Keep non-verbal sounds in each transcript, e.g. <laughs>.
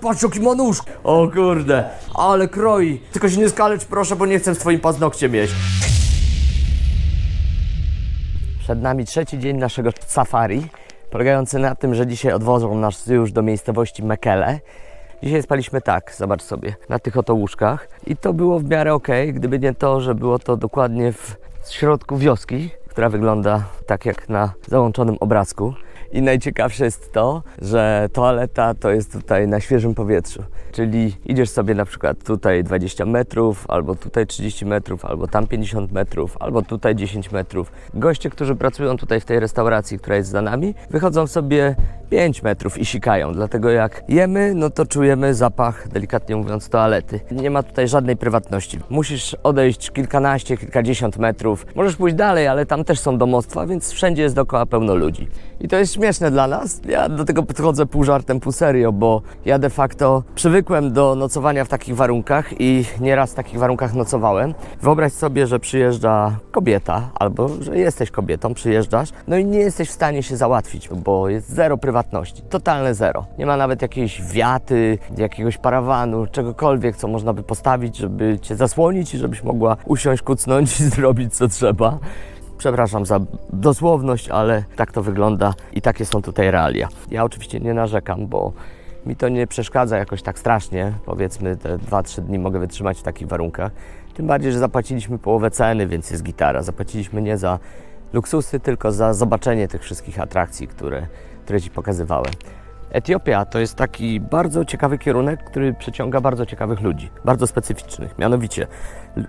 Patrz jaki ma nóżkę. O kurde, ale kroi. Tylko się nie skalecz proszę, bo nie chcę swoim paznokciem jeść. Przed nami trzeci dzień naszego safari, polegający na tym, że dzisiaj odwożą nas już do miejscowości Mekele. Dzisiaj spaliśmy tak, zobacz sobie, na tych oto łóżkach i to było w miarę ok, gdyby nie to, że było to dokładnie w środku wioski, która wygląda tak jak na załączonym obrazku. I najciekawsze jest to, że toaleta to jest tutaj na świeżym powietrzu. Czyli idziesz sobie na przykład tutaj 20 metrów, albo tutaj 30 metrów, albo tam 50 metrów, albo tutaj 10 metrów. Goście, którzy pracują tutaj w tej restauracji, która jest za nami, wychodzą sobie 5 metrów i sikają. Dlatego jak jemy, no to czujemy zapach, delikatnie mówiąc, toalety. Nie ma tutaj żadnej prywatności. Musisz odejść kilkanaście, kilkadziesiąt metrów. Możesz pójść dalej, ale tam też są domostwa, więc wszędzie jest dookoła pełno ludzi. I to jest śmieszne dla nas. Ja do tego podchodzę pół żartem, pół serio, bo ja de facto przywykłem do nocowania w takich warunkach i nieraz w takich warunkach nocowałem. Wyobraź sobie, że przyjeżdża kobieta, albo że jesteś kobietą, przyjeżdżasz, no i nie jesteś w stanie się załatwić, bo jest zero prywatności, totalne zero. Nie ma nawet jakiejś wiaty, jakiegoś parawanu, czegokolwiek, co można by postawić, żeby cię zasłonić i żebyś mogła usiąść, kucnąć i <laughs> zrobić co trzeba. Przepraszam za dosłowność, ale tak to wygląda i takie są tutaj realia. Ja oczywiście nie narzekam, bo mi to nie przeszkadza jakoś tak strasznie. Powiedzmy, te 2-3 dni mogę wytrzymać w takich warunkach. Tym bardziej, że zapłaciliśmy połowę ceny, więc jest gitara. Zapłaciliśmy nie za luksusy, tylko za zobaczenie tych wszystkich atrakcji, które, które Ci pokazywałem. Etiopia to jest taki bardzo ciekawy kierunek, który przyciąga bardzo ciekawych ludzi, bardzo specyficznych. Mianowicie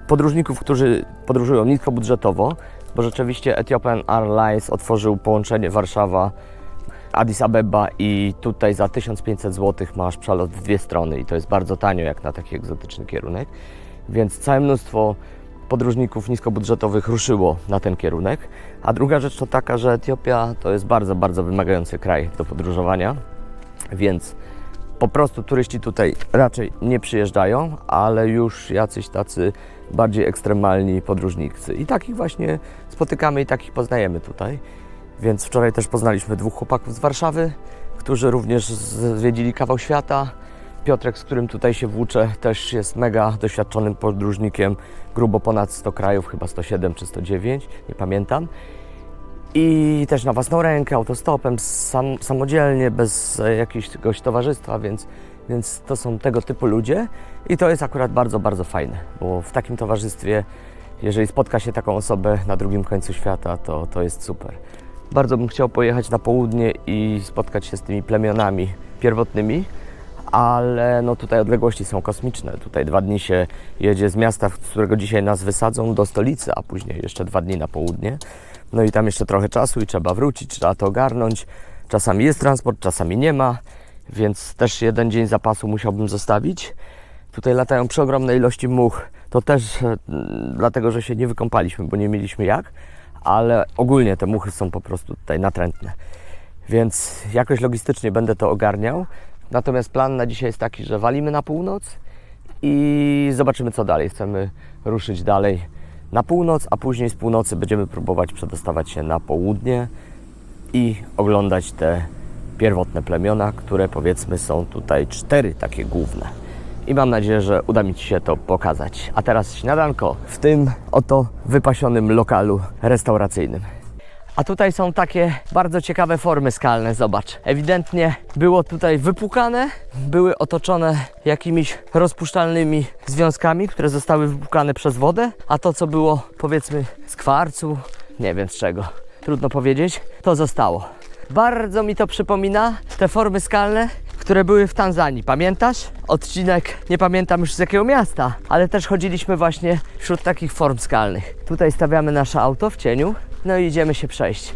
podróżników, którzy podróżują niskobudżetowo, bo rzeczywiście Ethiopian Airlines otworzył połączenie Warszawa Addis Abeba i tutaj za 1500 zł masz przelot w dwie strony i to jest bardzo tanio jak na taki egzotyczny kierunek. Więc całe mnóstwo podróżników niskobudżetowych ruszyło na ten kierunek. A druga rzecz to taka, że Etiopia to jest bardzo, bardzo wymagający kraj do podróżowania, więc po prostu turyści tutaj raczej nie przyjeżdżają, ale już jacyś tacy bardziej ekstremalni podróżnicy. I takich właśnie spotykamy i takich poznajemy tutaj. Więc wczoraj też poznaliśmy dwóch chłopaków z Warszawy, którzy również zwiedzili kawał świata. Piotrek, z którym tutaj się włóczę, też jest mega doświadczonym podróżnikiem, grubo ponad 100 krajów, chyba 107 czy 109, nie pamiętam. I też na własną rękę, autostopem, sam, samodzielnie, bez e, jakiegoś towarzystwa, więc, więc to są tego typu ludzie. I to jest akurat bardzo, bardzo fajne, bo w takim towarzystwie, jeżeli spotka się taką osobę na drugim końcu świata, to, to jest super. Bardzo bym chciał pojechać na południe i spotkać się z tymi plemionami pierwotnymi, ale no tutaj odległości są kosmiczne. Tutaj dwa dni się jedzie z miasta, z którego dzisiaj nas wysadzą, do stolicy, a później jeszcze dwa dni na południe. No i tam jeszcze trochę czasu i trzeba wrócić, trzeba to ogarnąć. Czasami jest transport, czasami nie ma, więc też jeden dzień zapasu musiałbym zostawić. Tutaj latają przeogromne ilości much. To też e, dlatego, że się nie wykąpaliśmy, bo nie mieliśmy jak, ale ogólnie te muchy są po prostu tutaj natrętne. Więc jakoś logistycznie będę to ogarniał. Natomiast plan na dzisiaj jest taki, że walimy na północ i zobaczymy co dalej. Chcemy ruszyć dalej na północ, a później z północy będziemy próbować przedostawać się na południe i oglądać te pierwotne plemiona, które powiedzmy są tutaj cztery takie główne. I mam nadzieję, że uda mi Ci się to pokazać. A teraz śniadanko w tym oto wypasionym lokalu restauracyjnym. A tutaj są takie bardzo ciekawe formy skalne, zobacz. Ewidentnie było tutaj wypukane, były otoczone jakimiś rozpuszczalnymi związkami, które zostały wypukane przez wodę, a to co było powiedzmy z kwarcu, nie wiem z czego, trudno powiedzieć, to zostało. Bardzo mi to przypomina te formy skalne, które były w Tanzanii. Pamiętasz? Odcinek, nie pamiętam już z jakiego miasta, ale też chodziliśmy właśnie wśród takich form skalnych. Tutaj stawiamy nasze auto w cieniu, no i idziemy się przejść.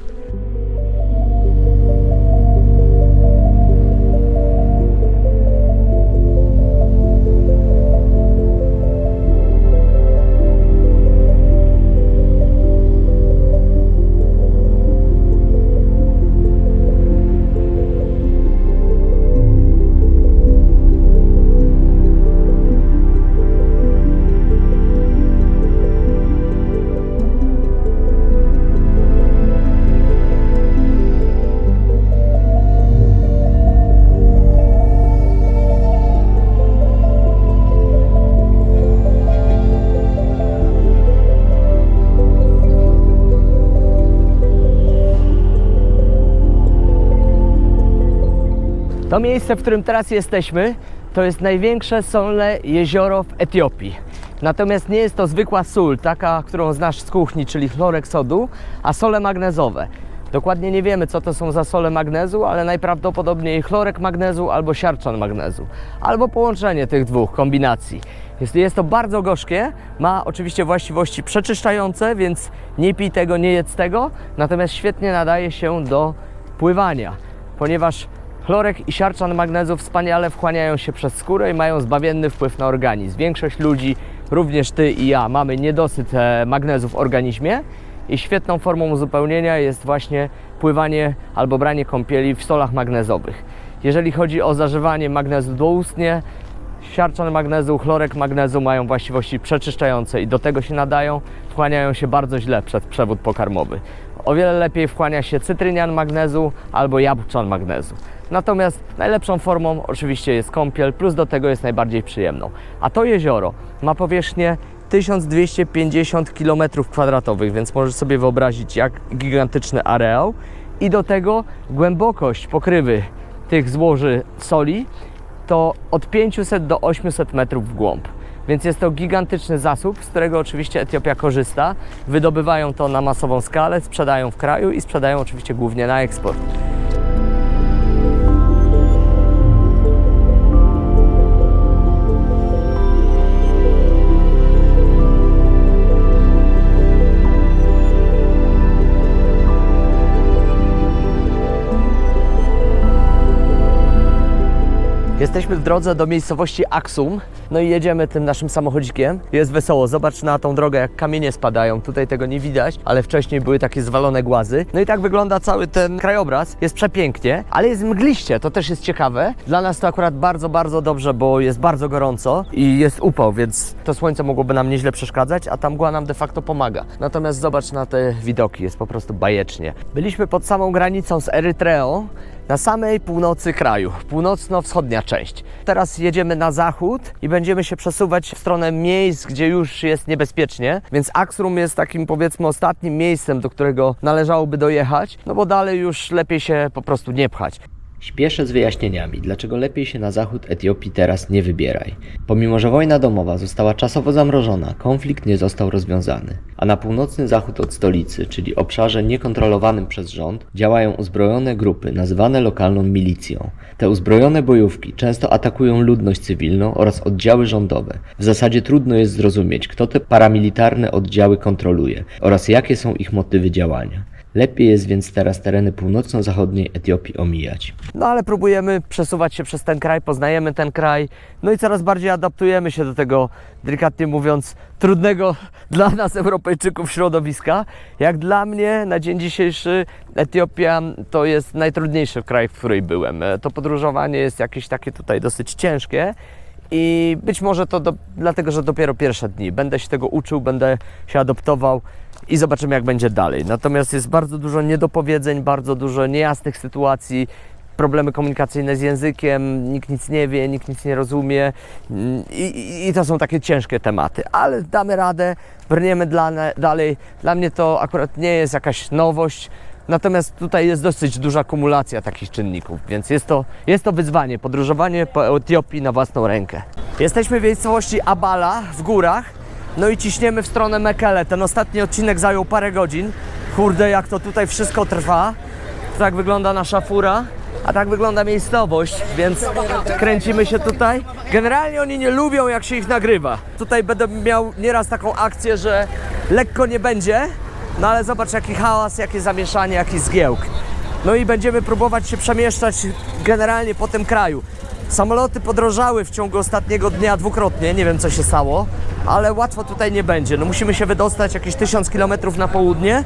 To miejsce, w którym teraz jesteśmy, to jest największe solne jezioro w Etiopii. Natomiast nie jest to zwykła sól, taka, którą znasz z kuchni, czyli chlorek sodu, a sole magnezowe. Dokładnie nie wiemy, co to są za sole magnezu, ale najprawdopodobniej chlorek magnezu albo siarczan magnezu, albo połączenie tych dwóch kombinacji. Jest, jest to bardzo gorzkie, ma oczywiście właściwości przeczyszczające, więc nie pij tego, nie jedz tego, natomiast świetnie nadaje się do pływania, ponieważ chlorek i siarczan magnezu wspaniale wchłaniają się przez skórę i mają zbawienny wpływ na organizm. Większość ludzi, również ty i ja, mamy niedosyt e, magnezu w organizmie i świetną formą uzupełnienia jest właśnie pływanie albo branie kąpieli w solach magnezowych. Jeżeli chodzi o zażywanie magnezu doustnie, siarczan magnezu, chlorek magnezu mają właściwości przeczyszczające i do tego się nadają, wchłaniają się bardzo źle przez przewód pokarmowy. O wiele lepiej wchłania się cytrynian magnezu albo jabłczan magnezu. Natomiast najlepszą formą oczywiście jest kąpiel, plus do tego jest najbardziej przyjemną. A to jezioro ma powierzchnię 1250 km2, więc możesz sobie wyobrazić, jak gigantyczny areał. I do tego głębokość pokrywy tych złoży soli to od 500 do 800 metrów w głąb. Więc jest to gigantyczny zasób, z którego oczywiście Etiopia korzysta. Wydobywają to na masową skalę, sprzedają w kraju i sprzedają oczywiście głównie na eksport. Jesteśmy w drodze do miejscowości Aksum, no i jedziemy tym naszym samochodzikiem. Jest wesoło, zobacz na tą drogę, jak kamienie spadają. Tutaj tego nie widać, ale wcześniej były takie zwalone głazy. No i tak wygląda cały ten krajobraz. Jest przepięknie, ale jest mgliście, to też jest ciekawe. Dla nas to akurat bardzo, bardzo dobrze, bo jest bardzo gorąco i jest upał, więc to słońce mogłoby nam nieźle przeszkadzać, a ta mgła nam de facto pomaga. Natomiast zobacz na te widoki, jest po prostu bajecznie. Byliśmy pod samą granicą z Erytreą, na samej północy kraju, północno-wschodnia część. Teraz jedziemy na zachód i będziemy się przesuwać w stronę miejsc, gdzie już jest niebezpiecznie, więc Axrum jest takim powiedzmy ostatnim miejscem, do którego należałoby dojechać, no bo dalej już lepiej się po prostu nie pchać. Śpieszę z wyjaśnieniami, dlaczego lepiej się na zachód Etiopii teraz nie wybieraj. Pomimo, że wojna domowa została czasowo zamrożona, konflikt nie został rozwiązany. A na północny zachód od stolicy, czyli obszarze niekontrolowanym przez rząd, działają uzbrojone grupy nazywane lokalną milicją. Te uzbrojone bojówki często atakują ludność cywilną oraz oddziały rządowe. W zasadzie trudno jest zrozumieć, kto te paramilitarne oddziały kontroluje oraz jakie są ich motywy działania. Lepiej jest więc teraz tereny północno-zachodniej Etiopii omijać. No ale próbujemy przesuwać się przez ten kraj, poznajemy ten kraj, no i coraz bardziej adaptujemy się do tego, delikatnie mówiąc, trudnego <laughs> dla nas, Europejczyków, środowiska. Jak dla mnie na dzień dzisiejszy Etiopia to jest najtrudniejszy kraj, w którym byłem. To podróżowanie jest jakieś takie tutaj dosyć ciężkie. I być może to do, dlatego, że dopiero pierwsze dni. Będę się tego uczył, będę się adoptował i zobaczymy, jak będzie dalej. Natomiast jest bardzo dużo niedopowiedzeń, bardzo dużo niejasnych sytuacji, problemy komunikacyjne z językiem, nikt nic nie wie, nikt nic nie rozumie i, i, i to są takie ciężkie tematy, ale damy radę, brniemy dla, dalej. Dla mnie to akurat nie jest jakaś nowość, Natomiast tutaj jest dosyć duża kumulacja takich czynników, więc jest to, jest to wyzwanie, podróżowanie po Etiopii na własną rękę. Jesteśmy w miejscowości Abala w górach, no i ciśniemy w stronę Mekele. Ten ostatni odcinek zajął parę godzin. Kurde, jak to tutaj wszystko trwa. Tak wygląda nasza fura, a tak wygląda miejscowość, więc kręcimy się tutaj. Generalnie oni nie lubią, jak się ich nagrywa. Tutaj będę miał nieraz taką akcję, że lekko nie będzie, no ale zobacz jaki hałas, jakie zamieszanie, jaki zgiełk. No i będziemy próbować się przemieszczać generalnie po tym kraju. Samoloty podrożały w ciągu ostatniego dnia dwukrotnie, nie wiem co się stało, ale łatwo tutaj nie będzie. No musimy się wydostać jakieś tysiąc kilometrów na południe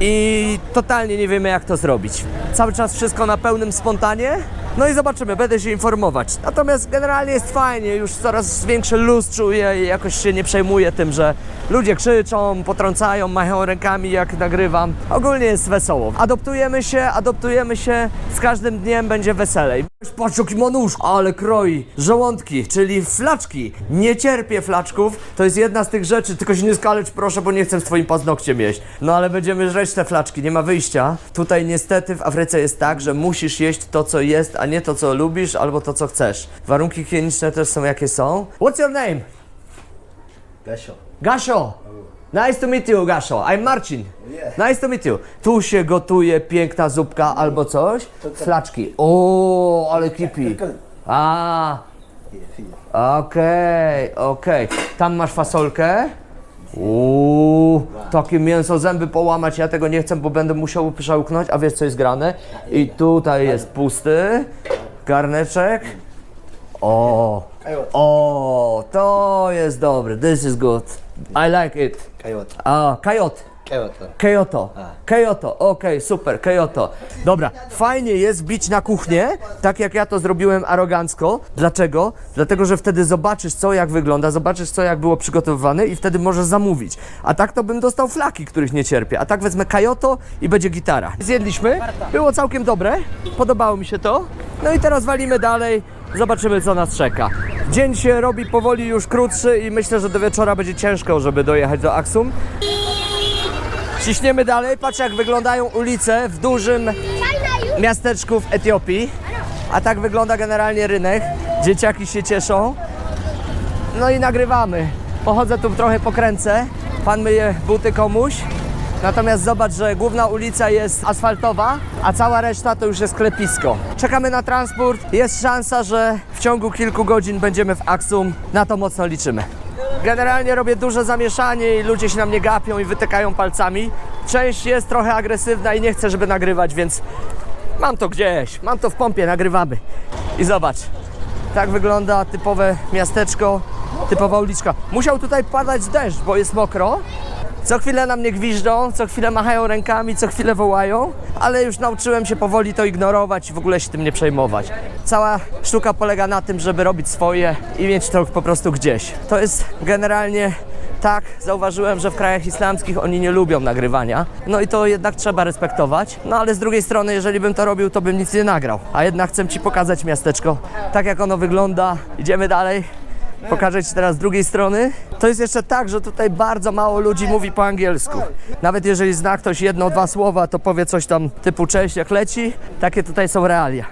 i totalnie nie wiemy jak to zrobić. Cały czas wszystko na pełnym spontanie. No i zobaczymy, będę się informować. Natomiast generalnie jest fajnie, już coraz większy luz czuję i jakoś się nie przejmuję tym, że ludzie krzyczą, potrącają, machają rękami jak nagrywam. Ogólnie jest wesoło. Adoptujemy się, adoptujemy się, z każdym dniem będzie weselej. Patrz jaki manusz, ale kroi. Żołądki, czyli flaczki. Nie cierpię flaczków, to jest jedna z tych rzeczy, tylko się nie skalecz proszę, bo nie chcę z twoim paznokciem jeść. No ale będziemy żreć te flaczki, nie ma wyjścia. Tutaj niestety w Afryce jest tak, że musisz jeść to co jest, a nie to, co lubisz, albo to, co chcesz. Warunki higieniczne też są, jakie są. What's your name? Gasho. Gasio! Nice to meet you, Gasio. I'm Marcin. Yeah. Nice to meet you. Tu się gotuje piękna zupka albo coś. Flaczki. O, ale <laughs> kipi. A, okej, okej. Tam masz fasolkę. Uuu, takie mięso, zęby połamać, ja tego nie chcę, bo będę musiał przełknąć, a wiesz co jest grane? I tutaj jest pusty garneczek. O, o, to jest dobry, this is good. I like it. Kayota. A, kajot. Kayota. Kyoto. Kyoto, okej, super, Kyoto. Dobra, fajnie jest bić na kuchnię, tak jak ja to zrobiłem arogancko. Dlaczego? Dlatego, że wtedy zobaczysz co, jak wygląda, zobaczysz co, jak było przygotowywane i wtedy możesz zamówić. A tak to bym dostał flaki, których nie cierpię. A tak wezmę Kyoto i będzie gitara. Zjedliśmy, było całkiem dobre, podobało mi się to. No i teraz walimy dalej, zobaczymy co nas czeka. Dzień się robi powoli już krótszy i myślę, że do wieczora będzie ciężko, żeby dojechać do Aksum. Ciśniemy dalej, patrz jak wyglądają ulice w dużym miasteczku w Etiopii. A tak wygląda generalnie rynek. Dzieciaki się cieszą. No i nagrywamy. Pochodzę tu trochę pokręcę. Pan myje buty komuś. Natomiast zobacz, że główna ulica jest asfaltowa, a cała reszta to już jest klepisko. Czekamy na transport. Jest szansa, że w ciągu kilku godzin będziemy w Aksum. Na to mocno liczymy. Generalnie robię duże zamieszanie i ludzie się na mnie gapią i wytykają palcami. Część jest trochę agresywna i nie chce, żeby nagrywać, więc mam to gdzieś, mam to w pompie, nagrywamy. I zobacz, tak wygląda typowe miasteczko, typowa uliczka. Musiał tutaj padać deszcz, bo jest mokro. Co chwilę na mnie gwiżdżą, co chwilę machają rękami, co chwilę wołają, ale już nauczyłem się powoli to ignorować i w ogóle się tym nie przejmować. Cała sztuka polega na tym, żeby robić swoje i mieć to po prostu gdzieś. To jest generalnie tak, zauważyłem, że w krajach islamskich oni nie lubią nagrywania. No i to jednak trzeba respektować. No ale z drugiej strony, jeżeli bym to robił, to bym nic nie nagrał. A jednak chcę Ci pokazać miasteczko, tak jak ono wygląda. Idziemy dalej. Pokażę Ci teraz z drugiej strony. To jest jeszcze tak, że tutaj bardzo mało ludzi mówi po angielsku. Nawet jeżeli zna ktoś jedno, dwa słowa, to powie coś tam typu cześć, jak leci. Takie tutaj są realia.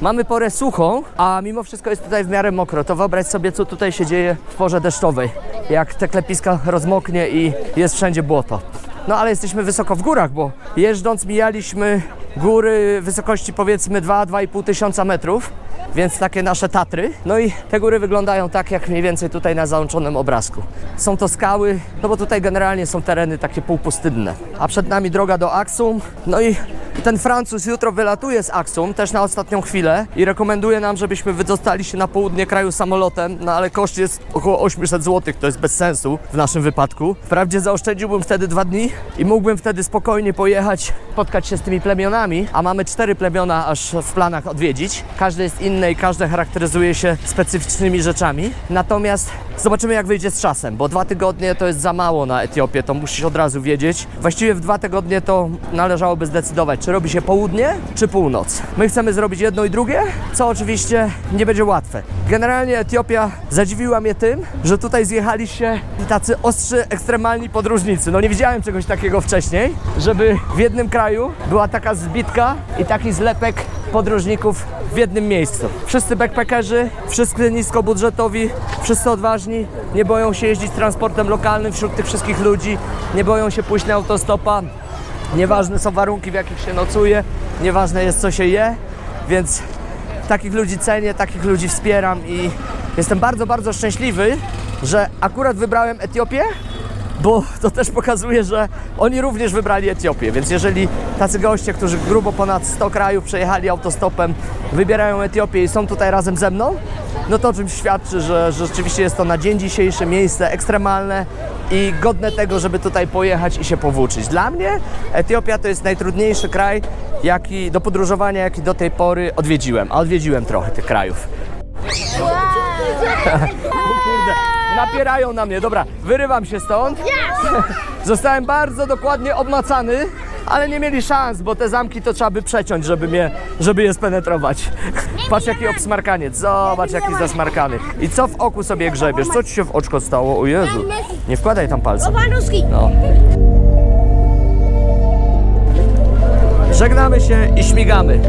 Mamy porę suchą, a mimo wszystko jest tutaj w miarę mokro. To wyobraź sobie, co tutaj się dzieje w porze deszczowej. Jak te klepiska rozmoknie i jest wszędzie błoto. No ale jesteśmy wysoko w górach, bo jeżdżąc mijaliśmy góry wysokości powiedzmy 2-2,5 tysiąca metrów, więc takie nasze Tatry. No i te góry wyglądają tak jak mniej więcej tutaj na załączonym obrazku. Są to skały, no bo tutaj generalnie są tereny takie półpustynne. A przed nami droga do Aksum. No i ten Francuz jutro wylatuje z Aksum, też na ostatnią chwilę i rekomenduje nam, żebyśmy wydostali się na południe kraju samolotem, no ale koszt jest około 800 zł, to jest bez sensu w naszym wypadku. Wprawdzie zaoszczędziłbym wtedy dwa dni i mógłbym wtedy spokojnie pojechać, spotkać się z tymi plemionami, a mamy cztery plemiona aż w planach odwiedzić. Każde jest inne i każde charakteryzuje się specyficznymi rzeczami. Natomiast zobaczymy jak wyjdzie z czasem, bo dwa tygodnie to jest za mało na Etiopię, to musisz od razu wiedzieć. Właściwie w dwa tygodnie to należałoby zdecydować, czy robi się południe, czy północ. My chcemy zrobić jedno i drugie, co oczywiście nie będzie łatwe. Generalnie Etiopia zadziwiła mnie tym, że tutaj zjechali się tacy ostrzy, ekstremalni podróżnicy. No nie widziałem czegoś takiego wcześniej, żeby w jednym kraju była taka zbitka i taki zlepek podróżników w jednym miejscu. Wszyscy backpackerzy, wszyscy niskobudżetowi, wszyscy odważni, nie boją się jeździć transportem lokalnym wśród tych wszystkich ludzi, nie boją się pójść na autostopa, Nieważne są warunki, w jakich się nocuje, nieważne jest, co się je, więc takich ludzi cenię, takich ludzi wspieram i jestem bardzo, bardzo szczęśliwy, że akurat wybrałem Etiopię, bo to też pokazuje, że oni również wybrali Etiopię, więc jeżeli tacy goście, którzy grubo ponad 100 krajów przejechali autostopem, wybierają Etiopię i są tutaj razem ze mną, no to o czym świadczy, że, że rzeczywiście jest to na dzień dzisiejszy miejsce ekstremalne i godne tego, żeby tutaj pojechać i się powłóczyć. Dla mnie Etiopia to jest najtrudniejszy kraj jaki, do podróżowania, jaki do tej pory odwiedziłem, a odwiedziłem trochę tych krajów. Kurde, napierają na mnie. Dobra, wyrywam się stąd. <laughs> Zostałem bardzo dokładnie obmacany, ale nie mieli szans, bo te zamki to trzeba by przeciąć, żeby mnie, żeby je spenetrować. Patrz jaki obsmarkaniec, zobacz jaki zasmarkany. I co w oku sobie grzebiesz? Co ci się w oczko stało? O Jezu, nie wkładaj tam palca. No. Żegnamy się i śmigamy.